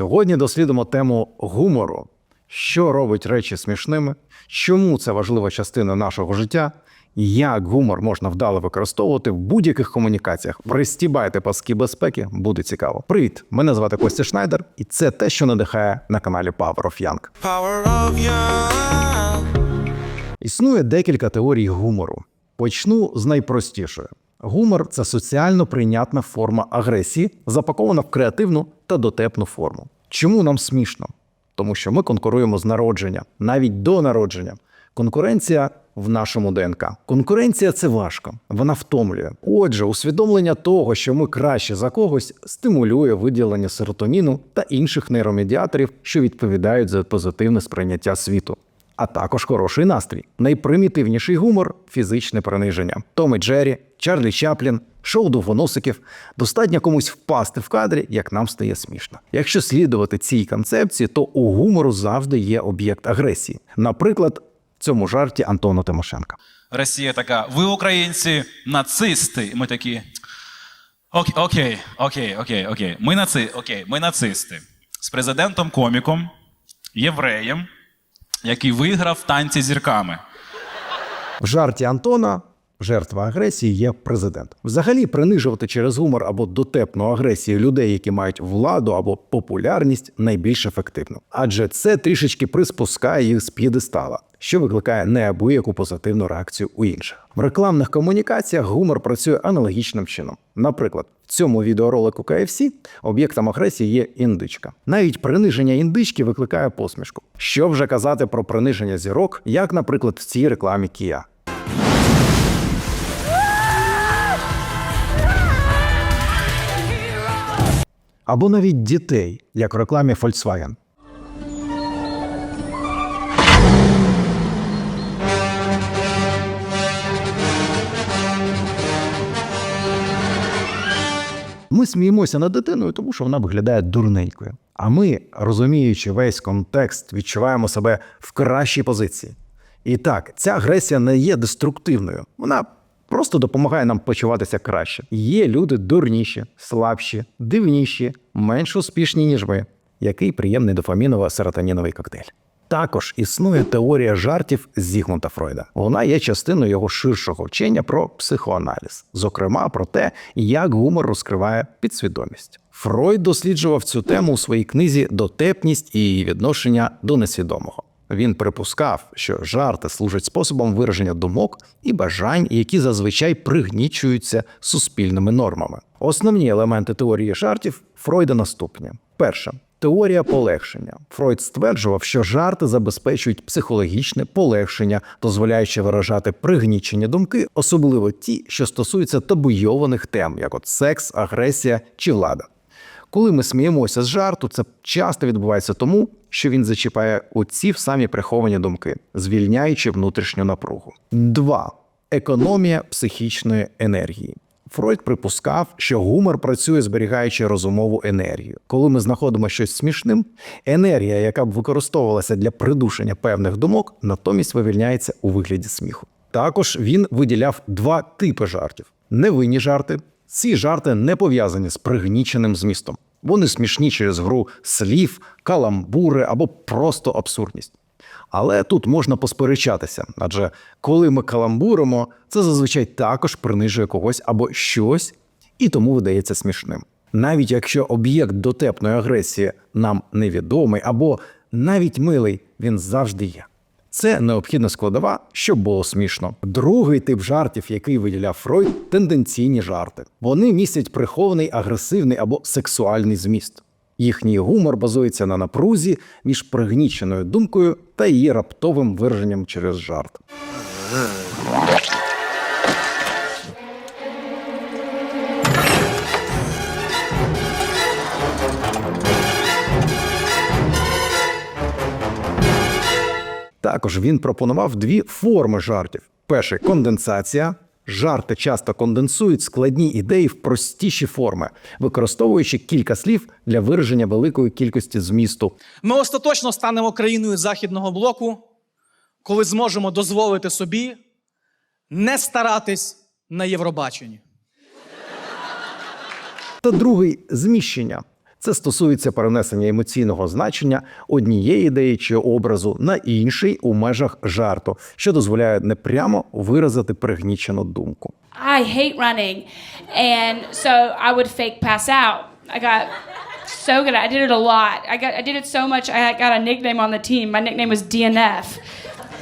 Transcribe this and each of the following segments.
Сьогодні дослідимо тему гумору. Що робить речі смішними, чому це важлива частина нашого життя, як гумор можна вдало використовувати в будь-яких комунікаціях. Пристібайте паски безпеки, буде цікаво. Привіт! Мене звати Костя Шнайдер, і це те, що надихає на каналі Power of Young. Power of young. Існує декілька теорій гумору. Почну з найпростішої. Гумор це соціально прийнятна форма агресії, запакована в креативну та дотепну форму. Чому нам смішно? Тому що ми конкуруємо з народження, навіть до народження. Конкуренція в нашому ДНК. Конкуренція це важко, вона втомлює. Отже, усвідомлення того, що ми краще за когось, стимулює виділення серотоніну та інших нейромедіаторів, що відповідають за позитивне сприйняття світу а також хороший настрій. Найпримітивніший гумор фізичне приниження. Том і Джері, Чарлі Чаплін, шоу довгоносиків. Достатньо комусь впасти в кадрі, як нам стає смішно. Якщо слідувати цій концепції, то у гумору завжди є об'єкт агресії. Наприклад, в цьому жарті Антона Тимошенка. Росія така: ви українці нацисти. Ми такі. Окей, окей, окей, окей, окей. Ми наци... окей, ми нацисти. З президентом коміком, євреєм, який виграв танці зірками. В жарті Антона жертва агресії є президент. Взагалі, принижувати через гумор або дотепну агресію людей, які мають владу або популярність, найбільш ефективно. Адже це трішечки приспускає їх з п'єдестала, що викликає неабияку позитивну реакцію у інших. В рекламних комунікаціях гумор працює аналогічним чином. Наприклад, в цьому відеоролику KFC об'єктом агресії є індичка. Навіть приниження індички викликає посмішку. Що вже казати про приниження зірок, як, наприклад, в цій рекламі Kia. Або навіть дітей, як в рекламі Volkswagen. Ми сміємося над дитиною, тому що вона виглядає дурненькою. А ми, розуміючи весь контекст, відчуваємо себе в кращій позиції. І так, ця агресія не є деструктивною. Вона просто допомагає нам почуватися краще. Є люди дурніші, слабші, дивніші, менш успішні, ніж ми. Який приємний дофаміново-серотоніновий коктейль. Також існує теорія жартів Зігмунда Фройда. Вона є частиною його ширшого вчення про психоаналіз, зокрема про те, як гумор розкриває підсвідомість. Фройд досліджував цю тему у своїй книзі Дотепність і її відношення до несвідомого. Він припускав, що жарти служать способом вираження думок і бажань, які зазвичай пригнічуються суспільними нормами. Основні елементи теорії жартів Фройда наступні: перше. Теорія полегшення. Фройд стверджував, що жарти забезпечують психологічне полегшення, дозволяючи виражати пригнічені думки, особливо ті, що стосуються табуйованих тем, як от секс, агресія чи влада. Коли ми сміємося з жарту, це часто відбувається тому, що він зачіпає оці самі приховані думки, звільняючи внутрішню напругу. 2. Економія психічної енергії. Фройд припускав, що гумор працює, зберігаючи розумову енергію. Коли ми знаходимо щось смішним, енергія, яка б використовувалася для придушення певних думок, натомість вивільняється у вигляді сміху. Також він виділяв два типи жартів: невинні жарти. Ці жарти не пов'язані з пригніченим змістом. Вони смішні через гру слів, каламбури або просто абсурдність. Але тут можна посперечатися, адже коли ми каламбуримо, це зазвичай також принижує когось або щось, і тому видається смішним. Навіть якщо об'єкт дотепної агресії нам невідомий або навіть милий, він завжди є. Це необхідна складова, щоб було смішно. Другий тип жартів, який виділяв Фройд, тенденційні жарти. Вони містять прихований агресивний або сексуальний зміст. Їхній гумор базується на напрузі між пригніченою думкою та її раптовим вираженням через жарт. Також він пропонував дві форми жартів: перший конденсація. Жарти часто конденсують складні ідеї в простіші форми, використовуючи кілька слів для вираження великої кількості змісту. Ми остаточно станемо країною західного блоку, коли зможемо дозволити собі не старатись на Євробаченні. Та другий зміщення. Це стосується перенесення емоційного значення однієї ідеї чи образу на інший у межах жарту, що дозволяє непрямо виразити пригнічену думку. I hate running. And so I would fake pass out. I got so good. I did it a lot. I got I did it so much I got a nickname on the team. My nickname was DNF.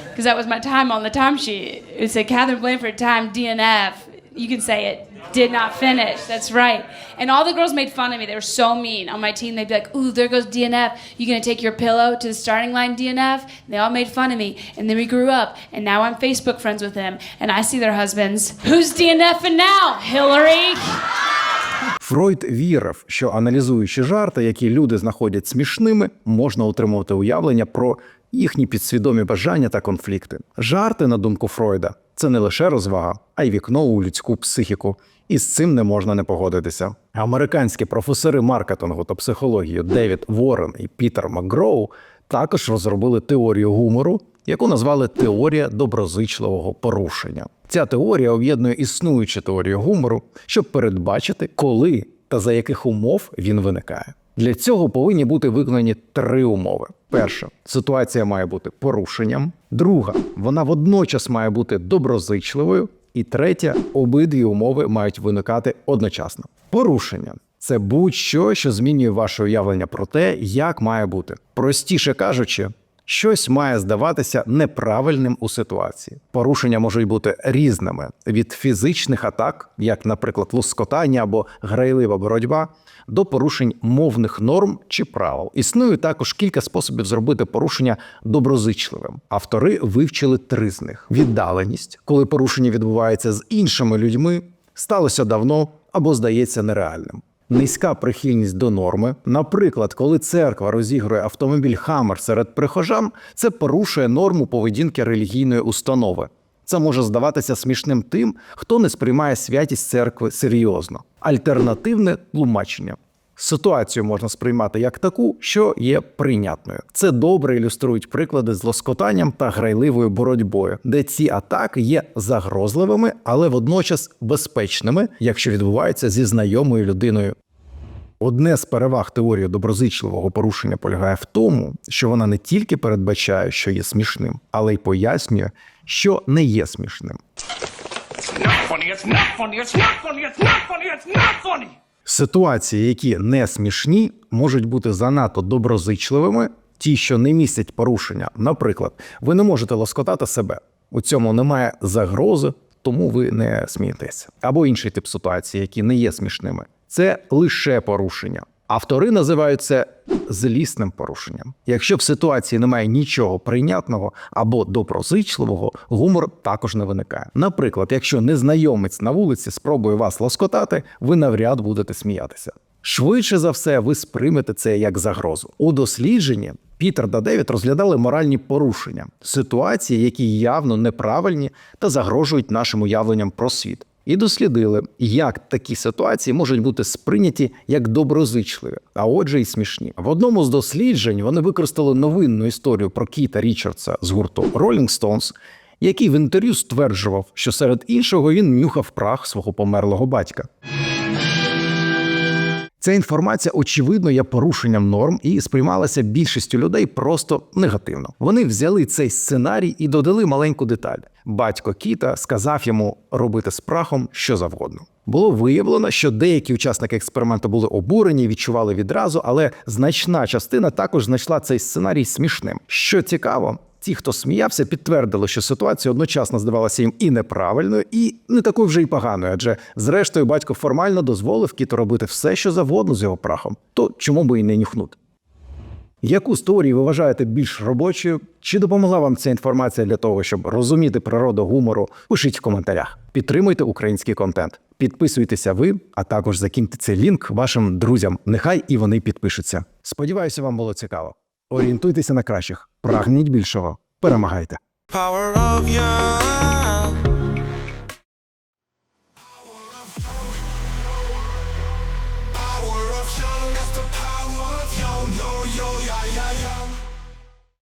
Because that was my time on the time sheet. It said Catherine Blanford time DNF. You can say it. Did not finish. That's right. And all the girls made fun of me. They were so mean. On my team, they'd be like, ooh, there goes DNF. You gonna take your pillow to the starting line, DNF? And they all made fun of me. And then we grew up. And now I'm Facebook friends with them. And I see their husbands. Who's DNFing now? Hillary? Фройд вірив, що аналізуючи жарти, які люди знаходять смішними, можна отримувати уявлення про їхні підсвідомі бажання та конфлікти. Жарти, на думку Фройда, це не лише розвага, а й вікно у людську психіку. І з цим не можна не погодитися. Американські професори маркетингу та психології Девід Ворен і Пітер Макгроу також розробили теорію гумору, яку назвали теорія доброзичливого порушення. Ця теорія об'єднує існуючу теорію гумору, щоб передбачити, коли та за яких умов він виникає. Для цього повинні бути виконані три умови: перша ситуація має бути порушенням, друга вона водночас має бути доброзичливою, і третя обидві умови мають виникати одночасно. Порушення це будь-що, що змінює ваше уявлення про те, як має бути. Простіше кажучи, щось має здаватися неправильним у ситуації. Порушення можуть бути різними від фізичних атак, як, наприклад, лоскотання або грайлива боротьба, до порушень мовних норм чи правил. Існує також кілька способів зробити порушення доброзичливим. Автори вивчили три з них: віддаленість, коли порушення відбувається з іншими людьми, сталося давно або здається нереальним. Низька прихильність до норми, наприклад, коли церква розігрує автомобіль Хаммер серед прихожан, це порушує норму поведінки релігійної установи. Це може здаватися смішним тим, хто не сприймає святість церкви серйозно. Альтернативне тлумачення. Ситуацію можна сприймати як таку, що є прийнятною. Це добре ілюструють приклади з лоскотанням та грайливою боротьбою, де ці атаки є загрозливими, але водночас безпечними, якщо відбуваються зі знайомою людиною. Одне з переваг теорії доброзичливого порушення полягає в тому, що вона не тільки передбачає, що є смішним, але й пояснює, що не є смішним. not funny, it's not funny, it's not funny, it's not funny, it's not funny. Ситуації, які не смішні, можуть бути занадто доброзичливими, ті, що не містять порушення. Наприклад, ви не можете лоскотати себе. У цьому немає загрози, тому ви не смієтеся. Або інший тип ситуації, які не є смішними. Це лише порушення. Автори називають це злісним порушенням. Якщо в ситуації немає нічого прийнятного або доброзичливого, гумор також не виникає. Наприклад, якщо незнайомець на вулиці спробує вас лоскотати, ви навряд будете сміятися. Швидше за все, ви сприймете це як загрозу. У дослідженні Пітер та Девід розглядали моральні порушення, ситуації, які явно неправильні та загрожують нашим уявленням про світ. І дослідили, як такі ситуації можуть бути сприйняті як доброзичливі, а отже, й смішні. В одному з досліджень вони використали новинну історію про Кіта Річардса з гурту Rolling Stones, який в інтерв'ю стверджував, що серед іншого він нюхав прах свого померлого батька. Ця інформація очевидно є порушенням норм і сприймалася більшістю людей просто негативно. Вони взяли цей сценарій і додали маленьку деталь. Батько Кіта сказав йому робити з прахом що завгодно. Було виявлено, що деякі учасники експерименту були обурені, відчували відразу, але значна частина також знайшла цей сценарій смішним. Що цікаво, ті, хто сміявся, підтвердили, що ситуація одночасно здавалася їм і неправильною, і не такою вже й поганою, адже зрештою батько формально дозволив кіту робити все, що завгодно з його прахом. То чому би і не нюхнути? Яку з теорій ви вважаєте більш робочою? Чи допомогла вам ця інформація для того, щоб розуміти природу гумору? Пишіть в коментарях. Підтримуйте український контент. Підписуйтеся ви, а також закиньте цей лінк вашим друзям. Нехай і вони підпишуться. Сподіваюся, вам було цікаво. Орієнтуйтеся на кращих, прагніть більшого, перемагайте. Power of